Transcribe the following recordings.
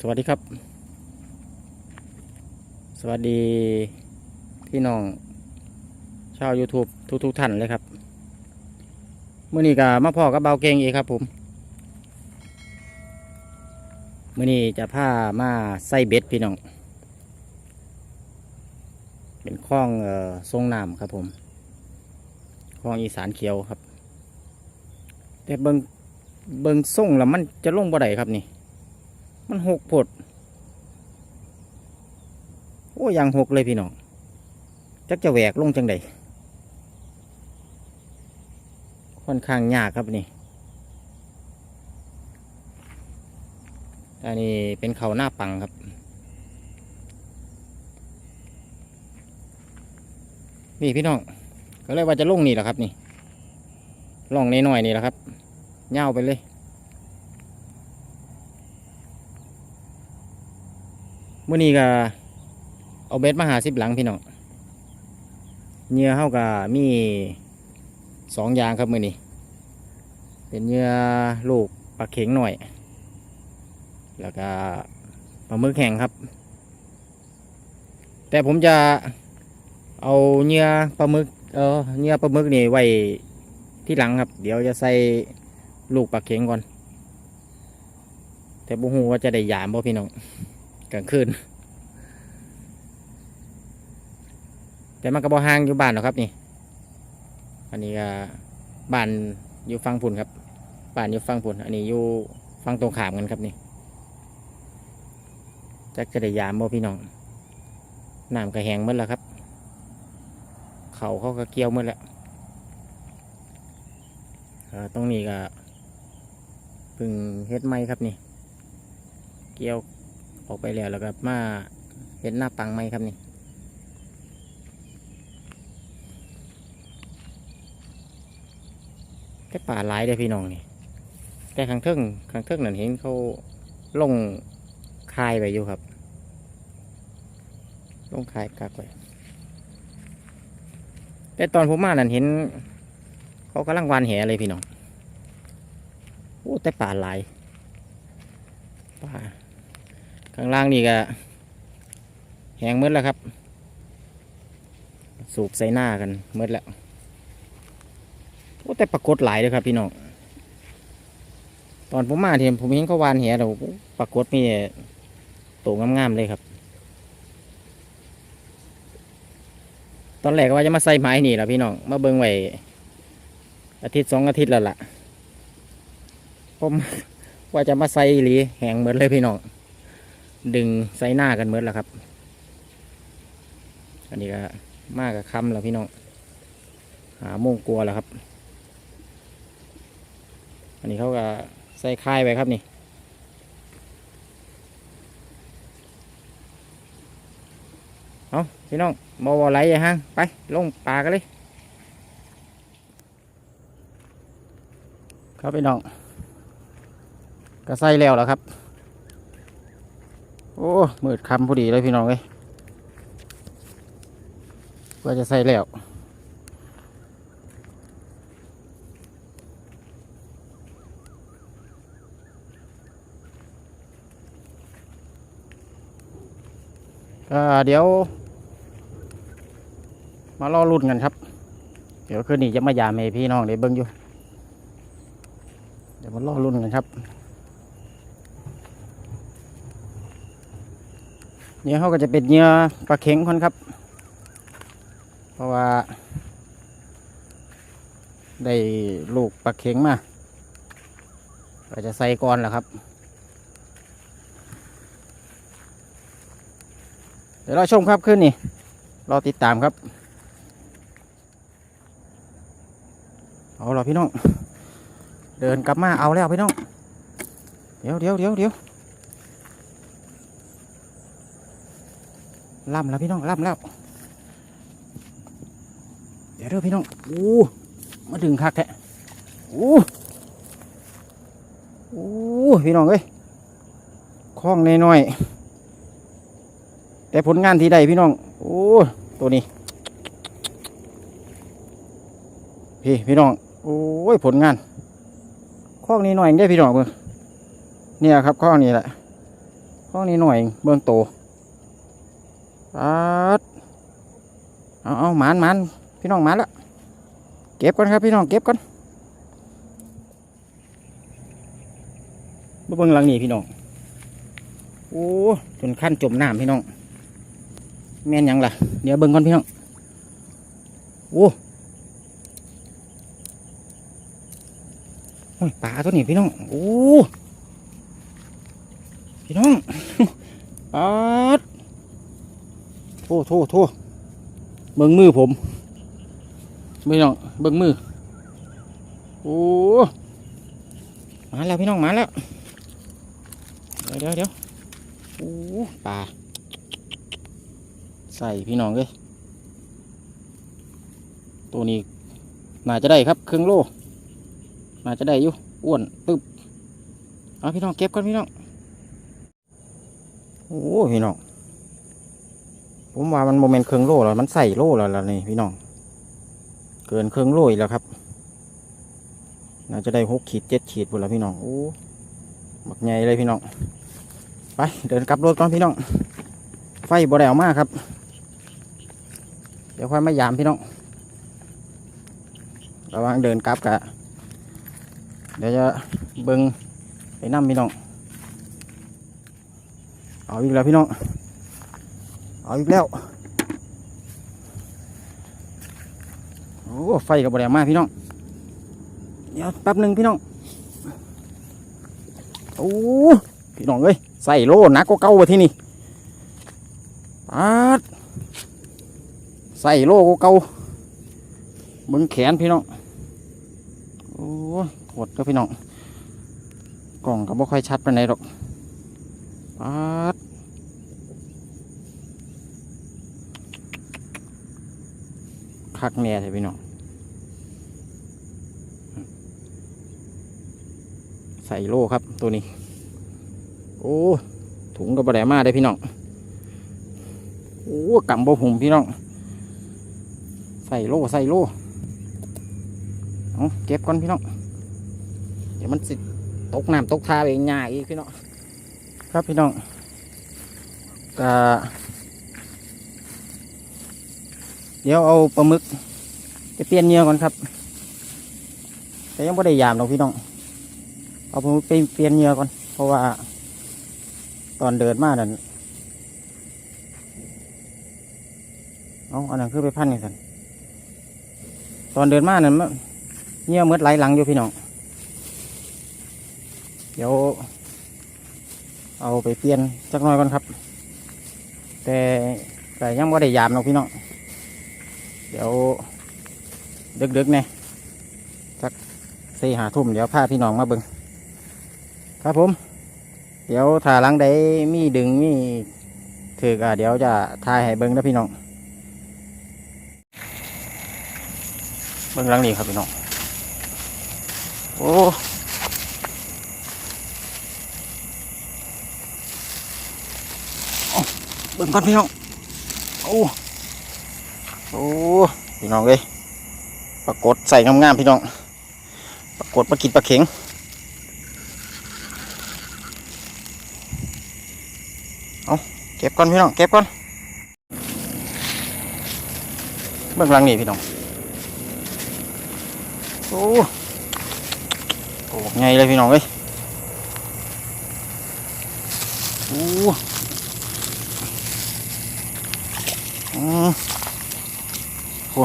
สวัสดีครับ สวัสดีพี่น้อง ชาว YouTube ทุกทุกท่านเลยครับเมื่อนี้ก็มาพ่อกับเบาเก่งอีกครับผมเมื่อนี้จะพามาใส่เบ็ดพี่น้อง เป็นคล้องเอ่อทรงน้ำครับผมคล้องอีสานเขียวครับ แต่เบิงเบิงส่งแล้วมันจะลงบ่ได้ครับนี่ มันหกผด โอ้ยังหกเลยพี่น้อง จักจะแหวกลงจังใดค่อนข้างยากครับนี่ อันนี้เป็นเขาหน้าปังครับ นี่พี่น้อง ก็เลยว่าจะลงนี่แหละครับนี่ลองน้อยๆนี่แหละครับเง่าไปเลย มื่อนี้ก็เอาเบ็ดมาหาสิบหลังพี่น้องเหยื่อเฮาก็มีสองอย่างครับมื่อนี้ เป็นเหยื่อลูกปลาเข็งหน่อย แล้วก็ปลาหมึกแห้งครับ แต่ผมจะเอาเหยื่อปลาหมึกเออเหยื่อปลาหมึกนี่ไว้ที่หลังครับ เดี๋ยวจะใส่ลูกปลาเข็งก่อน แต่บุหูว่าจะได้ยามบ่พี่น้อง กลางคืน แต่มันก็บ่ห่างอยู่บ้านหรอกครับนี่ อันนี้ก็บ้านอยู่ฟังพุ่นครับ บ้านอยู่ฟังพุ่น อันนี้อยู่ฟังตรงขามกันครับนี่จักจะได้ยามบ่พี่น้องน้ำก็แหงหมดแล้วครับ เขาเขาก็เกี่ยวหมดแล้วตรงนี้ก็พึ่งเฮ็ดไม้ครับนี่ เกี่ยว ออกไปแล้วแล้วก็มาเห็นหน้าปังไหมครับนี่แต่ป่าหลายเด้พี่น้องนี่ แต่ข้างเทิงข้างเทิงนั่นเห็นเขาลงคายไปอยู่ครับ ลงคายกักไว้แต่ตอนผมมานั่นเห็น เขากำลังวานแหเลยพี่น้องโอ้แต่ป่าหลายป่า ข้างล่างนี่ก็แหงมืดแล้วครับ สูบใส่หน้ากันมืดแล้วโอ้แต่ปรากฏหลายเลยครับพี่น้องตอนผมมาเห็นผมเห็นเขาวานแหเราปรากฏมีตัวงามๆเลยครับ ตอนแรกว่าจะมาใส่ไม้นี่แหละพี่น้องมาเบิ่งไว้อาทิตย์สองอาทิตย์แล้วล่ะผมว่าจะมาใส่หลีแห้งหมดเลยพี่น้อง ดึงใส่หน้ากันเมดแล้วครับ อันนี้ก็มากกับคำแล้วพี่น้องหาโมงกลัวแล้วครับ อันนี้เขาก็ใส่ค่ายไว้ครับนี่เอาพี่น้องบวไหลอย่าห้างไป ลงปลากันเลย ครับพี่น้อง ก็ใส่แล้วแล้วครับ โอ้มืดคำพอดีเลยพี่น้องเอ้ยก็จะใส่แล้วก็เดี๋ยว มารอรุ่นกันครับ เดี๋ยวคืนนี้จะมายามพี่น้องได้เบิ่งอยู่ เดี๋ยวมารอรุ่นกันครับ เหยื่อเขาก็จะเป็นเหยื่อปลาเข็งคนครับ เพราะว่า ได้ลูกปลาเข็งมาก็จะใส่ก่อนแหละครับ เดี๋ยวเราชมครับขึ้นนี่รอติดตามครับ เอาละพี่น้อง เดินกลับมาเอาแล้วพี่น้อง เดี๋ยวเดี๋ยวเดี๋ยวเดี๋ยว ล่ำแล้วพี่น้องล่ำแล้ว เดี๋ยวเด้อพี่น้องอู้มาดึงคักแท้อู้อู้พี่น้องเอ้ยคล้องน้อยๆแต่ผลงานที่ใดพี่น้องโอ้ตัวนี้ พี่พี่น้องโอ้ยผลงานคล้องนี้หน่อยได้พี่น้องเบิ่งเนี่ยครับคล้องนี้แหละคต้องนี้หน่อยเบื้องโต ปัดเอาเอาหมานหมานพี่น้องหมานละเก็บก่อนครับพี่น้องเก็บก่อนมาเบื้องหลังนี่พี่น้อง โอ้จนขั้นจมน้ำพี่น้อง แม่นยังล่ะ เดี๋ยวเบิ่งก่อนพี่น้องโอ้โอ้ปลาตัวนี้พี่น้อง โอ้ พี่น้องปา โทษโทษโทษเบิ่งมือผมพี่น้องเบิ่งมือ โอ้มาแล้วพี่น้องมาแล้วเดี๋ยวเดี๋ยวโอ้ปลาใส่พี่น้องเลยตัวนี้น่าจะได้ครับเครึ่องโลน่าจะได้อยู่อ้วนตึบเอาพี่น้องเก็บก่อนพี่น้องโอ้พี่น้อง ผมว่ามันโมเมนต์เครื่องโล่แล้วมันใส่โล่แล้วล่ะนี่พี่น้อง เกินเครื่องโล่อีกแล้วครับ น่าจะได้หกขีดเจ็ดขีดหมดแล้วพี่น้องโอ้บักใหญ่เลยพี่น้อง ไปเดินกลับรถก่อนพี่น้อง ไฟบ่ได้เอามาครับ เดี๋ยวค่อยมายามพี่น้อง ระวังเดินกลับกะเดี๋ยวจะเบิงไปนั่พี่น้อง เอาอีกแล้วพี่น้อง เอาอีกแล้ว โอ้ไฟกับบแดงมากพี่น้อง เดี๋ยวแป๊บหนึ่งพี่น้อง โอ้พี่น้องเอ้ยใส่โล่นักก็เก่าไปที่นี่ปาดใส่โล่ก็เก่ามึงแขนพี่น้อง โอ้โหดก็พี่น้อง กล่องก็บ่ค่อยชัดไปไหนหรอกปาด คักแน่ใช่พี่น้องใส่โล่ครับตัวนี้ โอ้ ถุงกับบะแดมาได้พี่น้อง โอ้กำบ่หุ่มพี่น้อง ใส่โล่ใส่โล่เอาเก็บก่อนพี่น้อง เดี๋ยวมันสิตกน้ำตกทาไปง่ายอีกพี่น้อง ครับพี่น้องก็ เดี๋ยวเอาปลาหมึกไปเปลี่ยนเหยื่อก่อนครับ แต่ยังไม่ได้ยามหรอกพี่น้อง เอาปลาหมึกไปเปลี่ยนเหยื่อก่อน เพราะว่า ตอนเดินมานั่นเอาอันนั้นคือไปพันนี่สันตอนเดินมานั่นมันเหยื่อมืดไหลหลังอยู่พี่น้อง เดี๋ยว เอาไปเปลี่ยนจักหน่อยก่อนครับ แต่แต่ยังไม่ได้ยามหรอกพี่น้อง เดี๋ยวดึกๆเนี่ยสักสี่หาทุ่มเดี๋ยวพาพี่น้องมาเบิงครับผม เดี๋ยวถ้าลังใดมีดึงมีถือกอะเดี๋ยวจะทายให้เบิงนะพี่น้อง เบิงลังนี้ครับพี่น้อง โอ้เบิ่งก่อนพี่น้อง โอ้ โอ้พี่น้องเอ้ยปรากฏใส่งามๆพี่น้องปรากฏปลากิดปลาเข็งเอาเก็บก่อนพี่น้องเก็บก่อนเบื้องหลังนี่พี่น้องโอ้โอ้ไงเลยพี่น้องเอ้ยโอ้อืม โอ้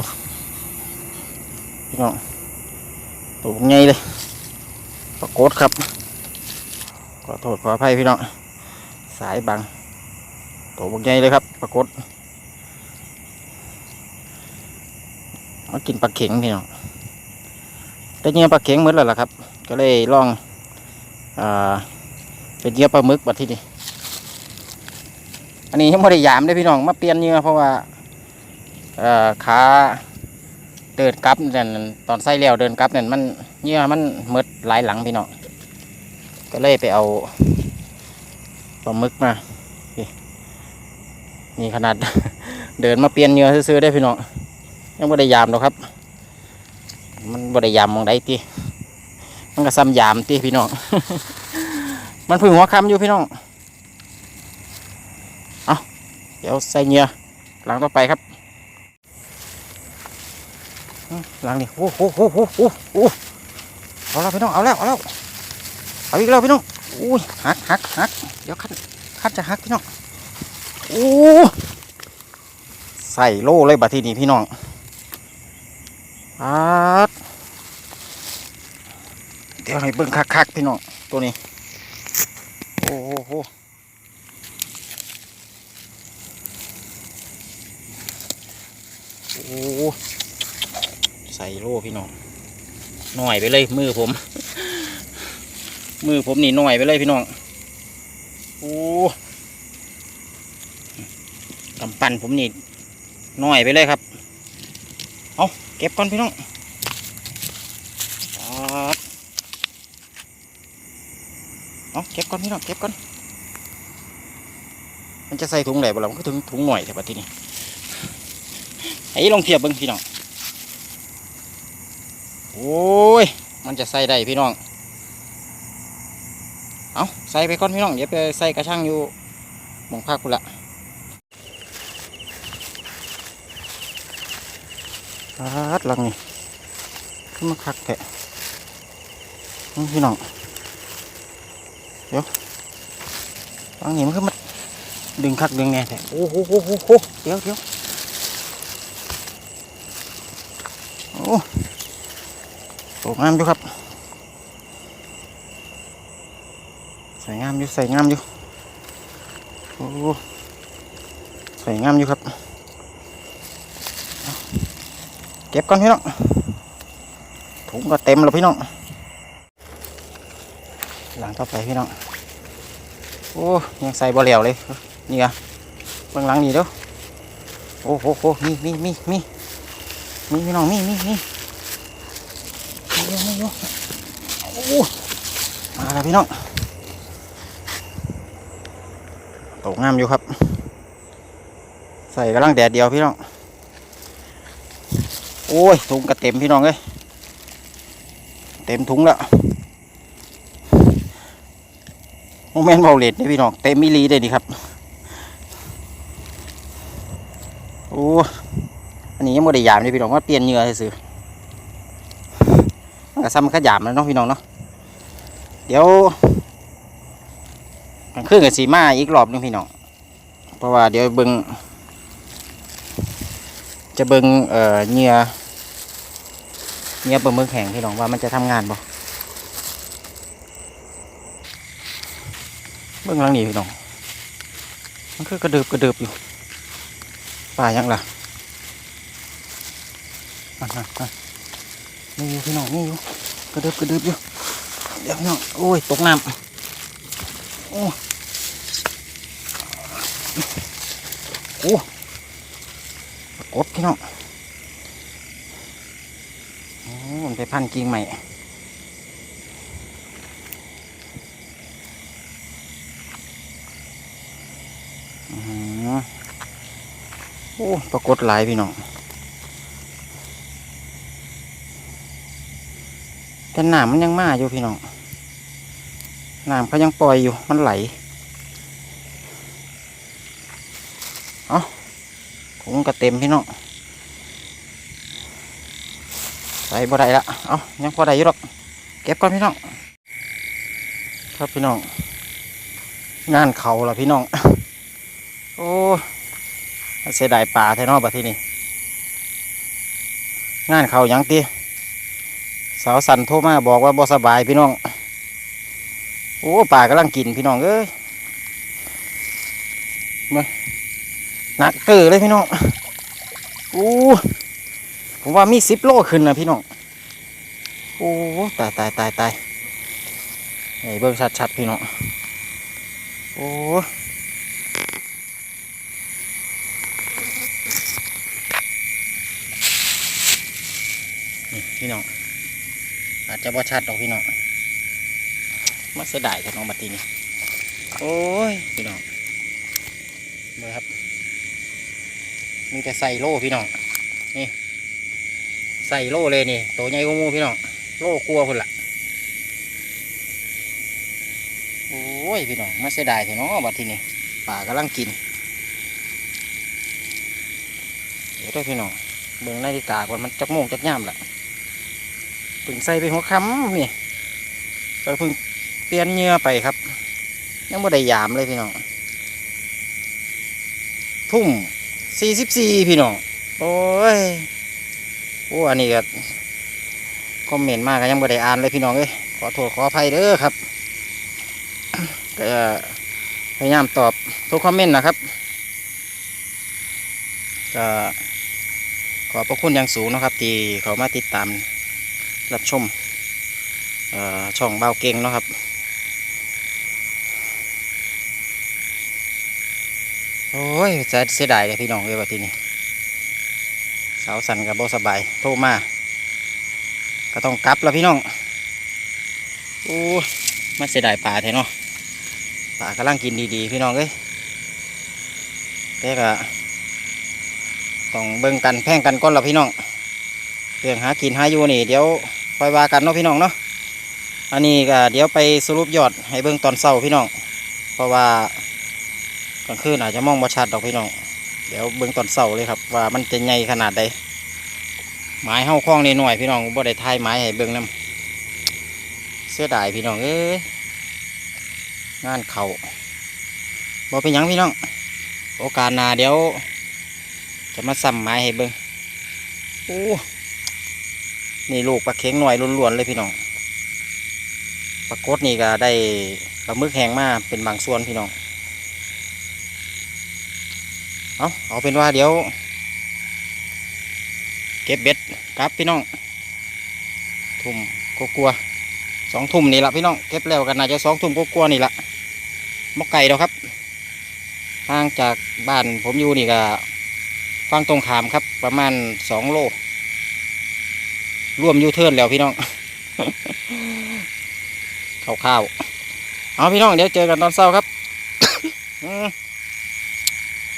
พี่น้องตัวใหญ่เลยปรากฏครับขอโทษขออภัยพี่น้องสายบังตัวใหญ่เลยครับปรากฏมากินปลาเข็งพี่น้องได้เนื้อปลาเข็งเหมดแล้วล่ะครับ ก็เลยลองอ่าเป็นเนื้อปลาหมึกบัดที่นี่อันนี้ยังไม่ได้ยามได้พี่น้องมาเปลี่ยนเหยื่อเพราะว่า ขาเดินกลับนั่นตอนใส่แล้วเดินกลับนั่นมันเหยื่อมันหมดหลายหลังพี่น้องก็เลยไปเอาปลาหมึกมานี่มีขนาด เดินมาเปลี่ยนเหยื่อซื้อได้พี่น้องยังไม่ได้ยามหรอกครับ มันไม่ได้ยามมองใดตีมันก็ซ้ำยามตีพี่น้องมันพึ่งหัวคำอยู่พี่น้องเออเดี๋ยวใส่เหงื่อหลังต่อไปครับ หลังนี่โอ้โหโอ้โหโอ้โหโหเอาแล้วพี่น้องเอาแล้วเอาแล้วเอาอีกแล้วพี่น้องอุ้ยหักหักหักเดี๋ยวคันคันจะหักพี่น้องโอ้ใส่โล่เลยบัดทีนี้พี่น้องปัดเดี๋ยวให้เบิ่งคักๆพี่น้องตัวนี้โอ้โหโอ้ ส่โล่พี่น้องหน่อยไปเลยมือผม มือผมนี่หน่อยไปเลยพี่น้องโอ้กำปั้นผมนี่หน่อยไปเลยครับ เอาเก็บก่อนพี่น้องเอาเก็บก่อนพี่น้องเก็บก่อนมันจะใส่ถุงไหนบ่ล่ะมันก็ถึงถุงหน่อยแต่ปัดทีนี้ไอ้ลองเทียบเบิ้งพี่น้อง อ้ย มันจะใส่ได้พี่น้อง เอาใส่ไปก่อนพี่น้อง เดี๋ยวไปใส่กระช่างอยู่มองภาคกุละปัดหลังนี่ขึ้นมาคักแกะนี่พี่น้อง เดี๋ยวหลังนี้มันขึ้นมาดึงคักดึงแน่แท้โอ้โหโหโหโหเดี๋ยวเดี๋ยวโอ้ สวยงามอยู่ครับใส่งามอยู่ใส่งามอยู่โอ้ใส่งามอยู่ครับเอาเก็บก่อนพี่น้องถุงก็เต็มแล้วพี่น้องหลังต่อไปพี่น้องโอ้ยังใส่บ่เหลวเลยนี่อะเบื้องหลังนี่เด้อโอ้โหโหมีมีมีมีมีพี่น้องมีมีมี มีอยู่มีอยู่มาแล้วพี่น้องตกงามอยู่ครับ ใส่กำลังแดดเดียวพี่น้อง โอ้ยถุงก็เต็มพี่น้องเลยเต็มถุงแล้วโมเมนต์เบาเลดนี่พี่น้องเต็มมิลลีเลยดีครับโอ้อันนี้ยังไม่ได้ยามเลยพี่น้องว่าเปลี่ยนเหงื่อซื้อ ๆมันก็ซ้ำขยามแล้วเนาะพี่น้องเนาะเดี๋ยวกลางคืนกับสีมาอีกรอบหนึงพี่น้องเพราะว่าเดี๋ยวเบิงจะเบิงเอ่อเหงื่อเหงื่อเบิ่งเบิ่งแข็งพี่น้องว่ามันจะทำงานบ่เบิ่งหลังนี้พี่น้อง มันคือกระเดิบกระเดิบอยู่ป่ายังล่ะอะอะอะ นี่อยู่พี่น้องนี่อยู่กระดึบกระดึบอยู่เดี๋ยวพี่น้องโอ้ยตกน้ำโอ้โอ้กดพี่น้องโอ้มันไปพันกิ่งใหม่อือโอ้ปรากฏหลายพี่น้อง แต่น้ำมันยังมาอยู่พี่น้องน้ำเขายังปล่อยอยู่มันไหลเอาถุงก็เต็มพี่น้องใส่บ่ได้ละเอายังพอได้อยู่หรอกเก็บก่อนพี่น้องครับพี่น้องงานเขาละพี่น้องโอ้เสียดายป่าแท้เนอบัดที่นี่งานเขายังตี สาวสันโทรมาบอกว่าบ่สบายพี่น้อง โอ้ป่ากำลังกินพี่น้องเอ้ยมาหนักเตอเลยพี่น้องโอ้ผมว่ามีสิบโลขึ้นนะพี่น้องโอ้ตายตายตายตายไอ้เบิ้งชัดๆพี่น้องโอ้พี่น้อง อาจจะบ่ชัดดอกพี่น้องมาเสียดายครับน้องบัตตีนี่โอ้ยพี่น้องเบอครับ มีแต่ใส่โล่พี่น้องนี่ใส่โล่เลยนี่ตัวใหญ่กว่าหมูพี่น้องโล่กลัวคนละโอ้ยพี่น้องมาเสียดายเถอะเนาะบัตทีนี่ป่ากำลังกินเดี๋ยวด้วยพี่น้องเบิ่งนาฬิกาก่อนมันจักโมงจักย่ามละ เพิ่งใส่ไปหัวค่ำนี่ก็เพิ่งเปลี่ยนเหงื่อไปครับ ยังไม่ได้ยามเลยพี่น้องทุ่มสี่สิบสี่พี่น้องโอ้ยโอ้อันนี้ก็คอมเมนต์มากก็ยังไม่ได้อ่านเลยพี่น้องเอ้ยขอโทษขออภัยเด้อครับก็พยายามตอบทุกคอมเมนต์นะครับก็ขอบพระคุณอย่างสูงนะครับ ที่เขามาติดตาม รับชมช่องเบาเก่งเนาะครับโอ้ยจะเสียดายเลยพี่น้องเลยว่าที่นี่สาวสันกับโบสบายโทรมา ก็ต้องกลับแล้วพี่น้องโอ้มาเสียดายป่าแท้เนาะป่ากำลังกินดีๆ พี่น้องเอ้ยแต่ก็ต้องเบิ่งกันแพ่งกันก้อนละพี่น้อง เรื่องหากินหาอยู่นี่เดี๋ยวคอยว่ากันเนาะพี่น้องเนาะอันนี้ก็เดี๋ยวไปสรุปยอดให้เบิ่งตอนเช้าพี่น้อง เพราะว่ากลางคืนอาจจะมองบ่ชัดดอกพี่น้อง เดี๋ยวเบิ่งตอนเช้าเลยครับ ว่ามันจะใหญ่ขนาดใดไม้เฮาคล้องนี่หน่อยพี่น้องบ่ได้ทายไม้ให้เบิ่งนํเสียดายพี่น้องเอ้ยงานเขาบ่เป็นยังพี่น้อง โอกาสหน้าเดี๋ยว จะมาซ้ำไม้ให้เบิ้องโอ้ นี่ลูกปลาเข็งหน่อยล้วนๆเลยพี่น้องปลากดนี่ก็ได้ปลาหมึกแห้งมาเป็นบางส่วนพี่น้องเอาเอาเป็นว่าเดี๋ยว เก็บเบ็ดครับพี่น้อง ทุ่มก็กลัวสองทุ่มนี่ละพี่น้องเก็บแล้วกันน่าจะสองทุ่มก็กลัวนี่ละมกไก่เดาครับห่างจากบ้านผมอยู่นี่ก็ฟังตรงขามครับประมาณสองโล ร่วมยูเทิร์นแล้วพี่น้องข้าวๆเอาพี่น้องเดี๋ยวเจอกันตอนเช้าครับ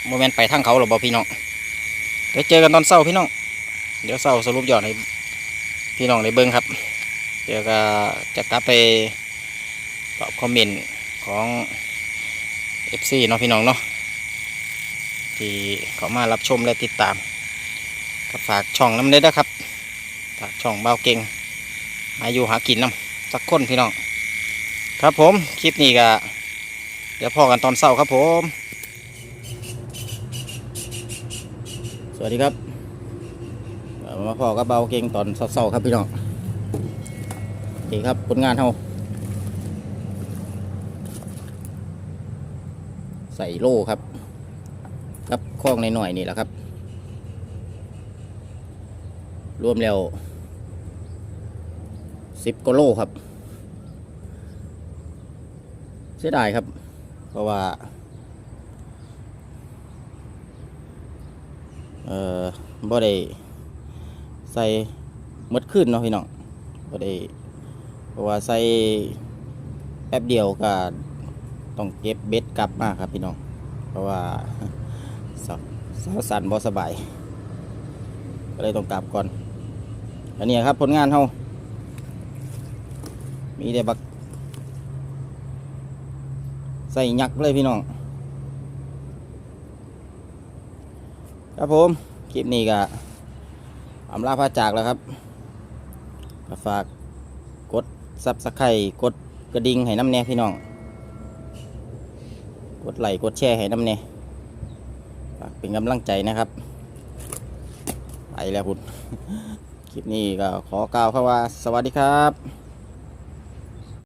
มโมเมนต์ไปทางเขาหรอบอพี่น้องเดี๋ยวเจอกันตอนเช้าพี่น้องเดี๋ยวเช้าสรุปยอดให้พี่น้องในเบิ้งครับ เดี๋ยวก็จะกลับไปตอบคอมเมนต์ของ FC เนาะพี่น้องเนาะที่เขามารับชมและติดตามก็ฝากช่องน้ำเน็ตนะครับ ช่องเบาเก่งอายุหากินน้ำสักคนพี่น้อง ครับผมคลิปนี้ก็เดี๋ยวพอกันตอนเช้าครับผม สวัสดีครับมาพอกับเบาเก่งตอนเช้าๆครับพี่น้องนี่ครับผลงานเราใส่โล่ครับ ครับคล้องในหน่อยนี่แหละครับ รวมแล้ว สิบกโลครับ เสียดายครับ เพราะว่า เอ่อบ่ได้ใส่มดขึ้นเนาะพี่น้องบ่ได้เพราะว่าใส่แป๊บเดียวก็ต้องเก็บเบ็ดกลับมาครับพี่น้อง เพราะว่าสาวสาวสันบ่สบายก็เลยต้องกลับก่อน อันนี้ครับผลงานเฮา มีแต่บัก ใส่ยักเลยพี่น้อง ครับผม คลิปนี้ก็อำลาพาจากแล้วครับฝากกดซับสไครกดกระดิ่งให้น้ำแน่พี่น้อง กดไลค์กดแชร์ให้น้ำแน่ฝากเป็นกำลังใจนะครับ ไปแล้วคุณคลิปนี้ก็ขอกล่าวคำว่าสวัสดีครับ